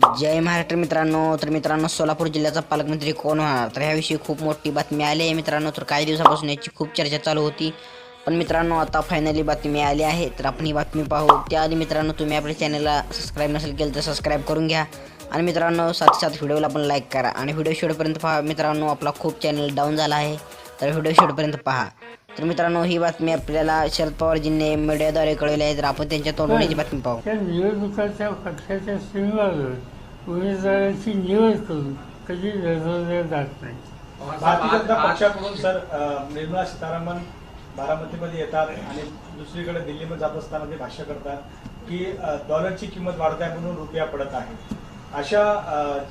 जय महाराष्ट्र मित्रांनो तर मित्रांनो सोलापूर जिल्ह्याचा पालकमंत्री कोण होणार? तर ह्याविषयी खूप मोठी बातमी आली आहे मित्रांनो तर काही दिवसापासून याची खूप चर्चा चालू होती. पण मित्रांनो आता फायनली बातमी आली आहे तर आपण ही बातमी पाहू. त्याआधी मित्रांनो तुम्ही आपल्या चॅनलला सबस्क्राईब नसेल केलं तर सबस्क्राईब करून घ्या. आणि मित्रांनो साथ साथ व्हिडिओला पण लाईक करा. आणि व्हिडिओ शेवटपर्यंत पहा मित्रांनो आपला खूप चॅनल डाऊन झाला आहे. तर व्हिडिओ शेवटपर्यंत पहा. तर मित्रांनो ही बातमी आपल्याला शरद पवारजींनी मीडियाद्वारे कळवली आहे. तर आपण त्यांच्या तोंडून याची बातमी पाहू. त्या निवडणुकाच्या पक्षाच्या सीमेवर उमेदवाराची निवड करून कधी लढवल्या जात नाही. भारतीय जनता पक्षाकडून सर निर्मला सीतारामन बारामतीमध्ये येतात आणि दुसरीकडे दिल्लीमध्ये जात असताना ते भाष्य करतात की डॉलरची किंमत वाढत आहे म्हणून रुपया पडत आहे. अशा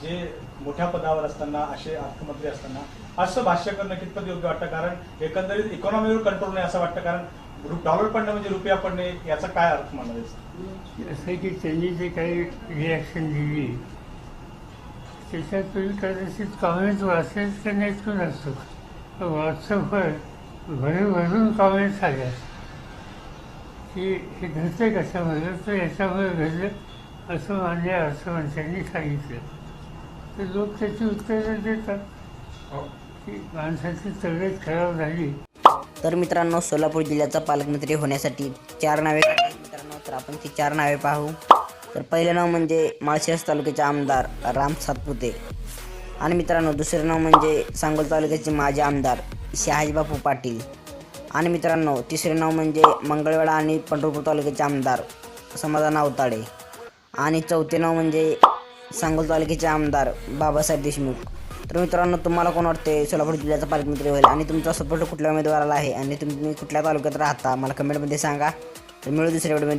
जे मोठ्या पदावर असताना असे अर्थमंत्री असताना असं भाष्य करणं कितपत योग्य वाटतं? कारण एकंदरीत इकॉनॉमीवर कंट्रोल नाही असं वाटतं. कारण डॉलर पडणं म्हणजे रुपया पडणे याचा काय अर्थ म्हणायचा असं की त्यांनी जे काही रिॲक्शन दिली त्याच्यात तुम्ही कदाचित कॉमेंट वाचलेच का नाही तो नसतो. व्हॉट्सअपवर भरून भरून कॉमेंट्स आल्या. की हे घडतंय कशामध्ये? तर याच्यामुळे घडलं असं मान्य अर्थमंत्र्यांनी सांगितलं. तर लोक त्याची उत्तरं देतात. की माणसाची तब्येत खराब झाली. तर मित्रांनो सोलापूर जिल्ह्याचा पालकमंत्री होण्यासाठी चार नावे मित्रांनो तर आपण ती चार नावे पाहू. तर पहिलं नाव म्हणजे माळशिरस तालुक्याचे आमदार राम सातपुते. आणि मित्रांनो दुसरं नाव म्हणजे सांगोल तालुक्याचे माजी आमदार शहाजीबापू पाटील. आणि मित्रांनो तिसरे नाव म्हणजे मंगळवेढा आणि पंढरपूर तालुक्याचे आमदार समाधान अवताडे आणि चौथे नाव म्हणजे सांगोल तालुक्याचे आमदार बाबासाहेब देशमुख. तर मित्रांनो तुम्हाला कोण वाटते सोलापूर जिल्ह्याचा पालकमंत्री होईल आणि तुमचा सपोर्ट कुठल्या उमेदवाराला आहे? आणि तुम्ही कुठल्या तालुक्यात राहता? मला कमेंटमध्ये सांगा. तर मिळू दुसऱ्या व्हिडिओमध्ये